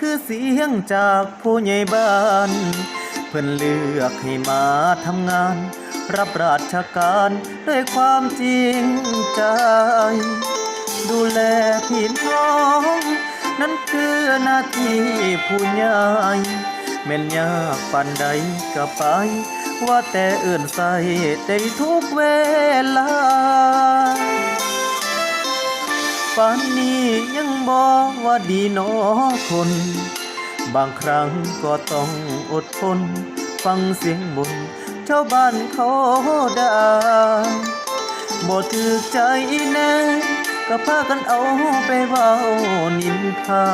คือเสียงจากผู้ใหญ่บ้าน เพื่อนเลือกให้มาทำงาน รับราชการด้วยความจริงใจ ดูแลพี่น้อง นั่นคือหน้าที่ผู้ใหญ่แม่นยากปานใดก็ไป ว่าแต่เอื่นใส่ได้ทุกเวลาปานนี้ยังบอ ว่าดีหนอคน บางครั้งก็ต้องอดทน ฟังเสียงบนชาวบ้านเขาด่าบ่ถือใจแน่ก็พากันเอาไปเว้านินทา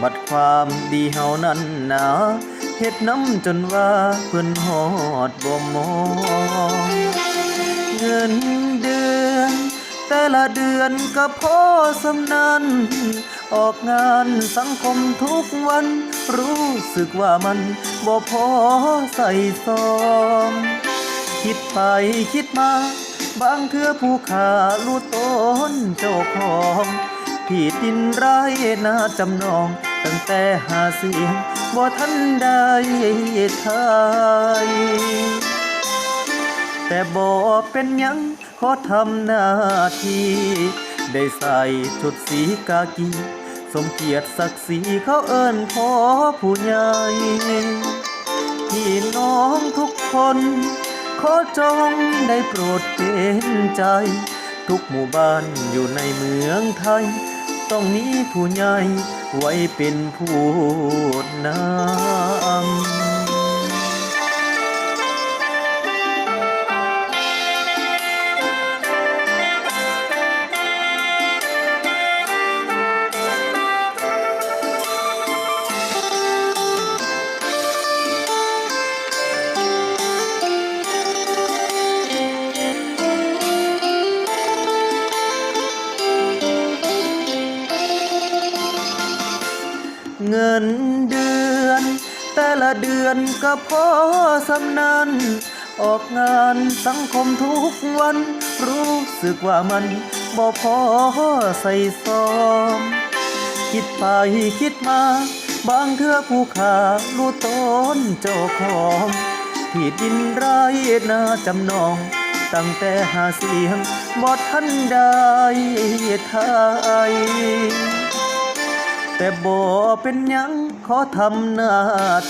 บัดความดีเฮานั้นหนาเฮ็ดน้ำจนว่าเพิ่นฮอดบ่มองเงินเดือน แต่ละเดือนก็พอสำนัน ออกงานสังคมทุกวัน รู้สึกว่ามันบ่พอใส่ซองคิดไปคิดมา บางเทื่อผู้ขารู้ต้นเจ้าของที่ดินไรนาจำนอง ตั้งแต่หาเสียงบ่ทันได้ทายแต่บ่เป็นยังขอทำหน้าที่ ได้ใส่ชุดสีกากี สมเกียรติศักดิ์ศรีเขาเอิ้นพ่อผู้ใหญ่พี่น้องทุกคน ขอจงได้โปรดเป็นใจ ทุกหมู่บ้านอยู่ในเมืองไทย ต้องมีผู้ใหญ่ไว้เป็นผู้นำ เงินเดือน แต่ละเดือนก็พอสำนันออกงานสังคมทุกวัน รู้สึกว่ามันบ่พอใส่ซองคิดไปคิดมา บางเทื่อผู้ขารู้ต้นเจ้าของที่ดินไรนาจำนอง ตั้งแต่หาเสียงบ่ทันได้ทาย แต่บ่เป็นหยังขอทำหน้า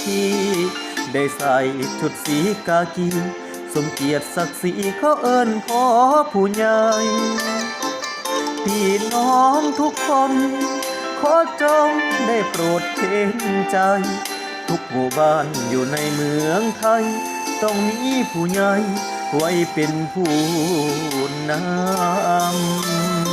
ที่ ได้ใส่ชุดสีกากี สมเกียรติศักดิ์ศรีเขาเอิ้นพ่อผู้ใหญ่พี่น้องทุกคน ขอจงได้โปรดเห็นใจ ทุกหมู่บ้านอยู่ในเมืองไทย ต้องมีผู้ใหญ่ไว้เป็นผู้นำ